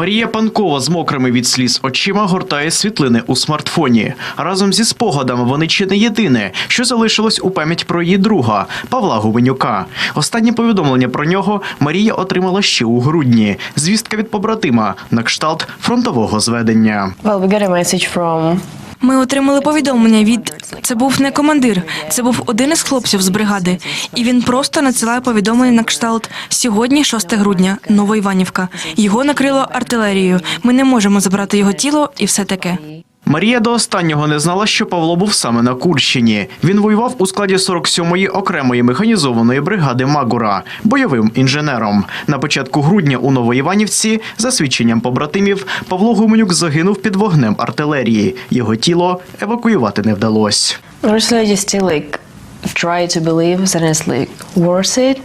Марія Панкова з мокрими від сліз очима гортає світлини у смартфоні. Разом зі спогадами вони чи не єдине, що залишилось у пам'ять про її друга Павла Гуменюка. Останнє повідомлення про нього Марія отримала ще у грудні. Звістка від побратима на кшталт фронтового зведення. Well, we got a message from Ми отримали повідомлення від це був не командир, це був один із хлопців з бригади, і він просто надсилає повідомлення на кшталт сьогодні, 6 грудня, Новоіванівка. Його накрило артилерією. Ми не можемо забрати його тіло і все таке. Марія до останнього не знала, що Павло був саме на Курщині. Він воював у складі 47-ї окремої механізованої бригади Магура бойовим інженером. На початку грудня у Новоіванівці, за свідченням побратимів, Павло Гуменюк загинув під вогнем артилерії. Його тіло евакуювати не вдалося. honestly, I just still like try to believe that it's like worth it.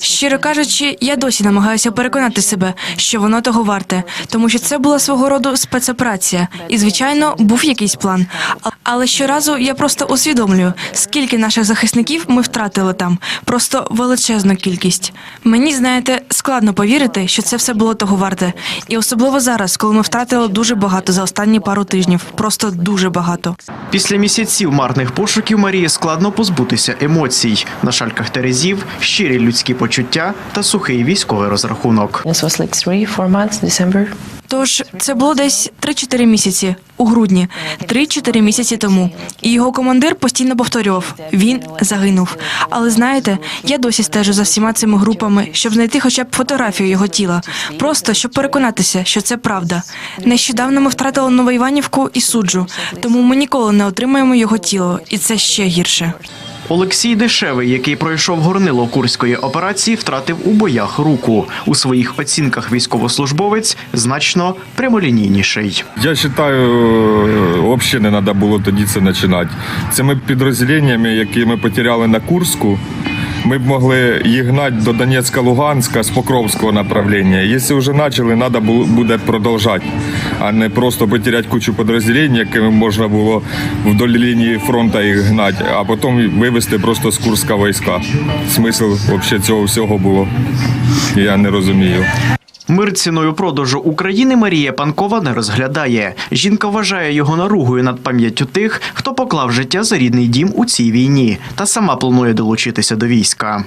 Щиро кажучи, я досі намагаюся переконати себе, що воно того варте, тому що це була свого роду спецоперація, і звичайно був якийсь план. Але щоразу я просто усвідомлюю, скільки наших захисників ми втратили там, просто величезну кількість. Мені знаєте, складно повірити, що це все було того варте, і особливо зараз, коли ми втратили дуже багато за останні пару тижнів, просто дуже багато. Після місяців марних пошуків Марії складно позбутися емоцій. На шальках терезів щирі людські почуття та сухий військовий розрахунок. This was like three, four months, December. Тож це було десь 3-4 місяці у грудні, 3-4 місяці тому. І його командир постійно повторював: він загинув. Але знаєте, я досі стежу за всіма цими групами, щоб знайти хоча б фотографію його тіла, просто щоб переконатися, що це правда. Нещодавно ми втратили Новоіванівку і суджу, тому ми ніколи не отримаємо його тіло, і це ще гірше. Олексій Дешевий, який пройшов горнило курської операції, втратив у боях руку. У своїх оцінках військовослужбовець значно прямолінійніший. Я вважаю, взагалі не треба було тоді це починати. Цими підрозділеннями, які ми потеряли на Курську, ми б могли їх гнати до Донецька, Луганська з Покровського направлення. Якщо вже почали, треба буде продовжати, а не просто потеряти кучу підрозділень, якими можна було вдоль лінії фронту їх гнати, а потім вивезти просто з Курська війська. Смисл взагалі цього всього було. Я не розумію. Мир ціною продажу України Марія Панкова не розглядає. Жінка вважає його наругою над пам'яттю тих, хто поклав життя за рідний дім у цій війні, та сама планує долучитися до війська.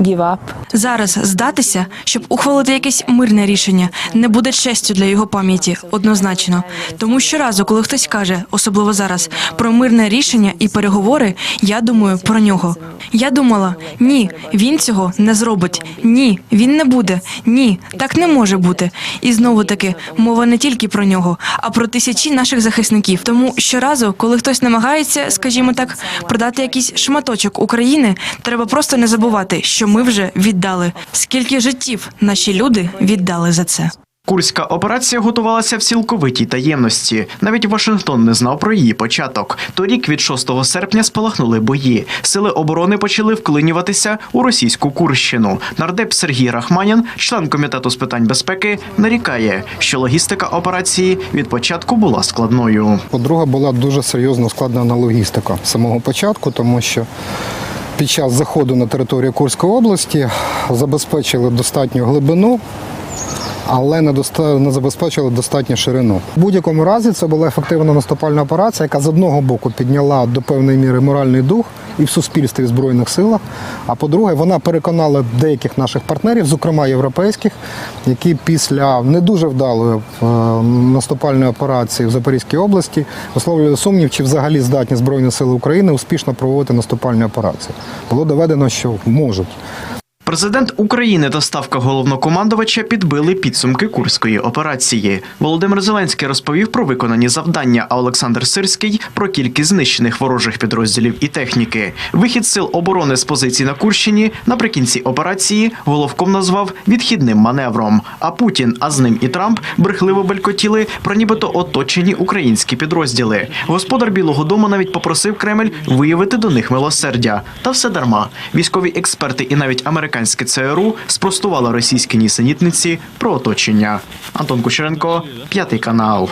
Give. Зараз здатися, щоб ухвалити якесь мирне рішення, не буде честю для його пам'яті, однозначно. Тому щоразу, коли хтось каже, особливо зараз, про мирне рішення і переговори, я думаю про нього. Я думала, ні, він цього не зробить. Ні, він не буде. Ні, так не може бути. І знову таки, мова не тільки про нього, а про тисячі наших захисників. Тому щоразу, коли хтось намагається, скажімо так, продати якийсь шматочок України, треба просто не забувати, що ми вже віддали. Скільки життів наші люди віддали за це. Курська операція готувалася в цілковитій таємності. Навіть Вашингтон не знав про її початок. Торік від 6 серпня спалахнули бої. Сили оборони почали вклинюватися у російську Курщину. Нардеп Сергій Рахманін, член комітету з питань безпеки, нарікає, що логістика операції від початку була складною. По-друге, була дуже серйозно ускладнена логістика з самого початку, тому що під час заходу на територію Курської області забезпечили достатню глибину. Але не, доста... не забезпечили достатню ширину. В будь-якому разі це була ефективна наступальна операція, яка з одного боку підняла до певної міри моральний дух і в суспільстві і в збройних силах. А по-друге, вона переконала деяких наших партнерів, зокрема європейських, які після не дуже вдалої е, наступальної операції в Запорізькій області висловлювали сумнів, чи взагалі здатні Збройні Сили України успішно проводити наступальні операції. Було доведено, що можуть. Президент України та ставка головнокомандувача підбили підсумки курської операції. Володимир Зеленський розповів про виконані завдання, а Олександр Сирський про кількість знищених ворожих підрозділів і техніки. Вихід сил оборони з позицій на Курщині наприкінці операції головком назвав відхідним маневром. А Путін, а з ним і Трамп брехливо белькотіли про нібито оточені українські підрозділи. Господар Білого Дому навіть попросив Кремль виявити до них милосердя. Та все дарма. Військові експерти і навіть американські ЦРУ спростувало російські нісенітниці про оточення. Антон Кучеренко, п'ятий канал.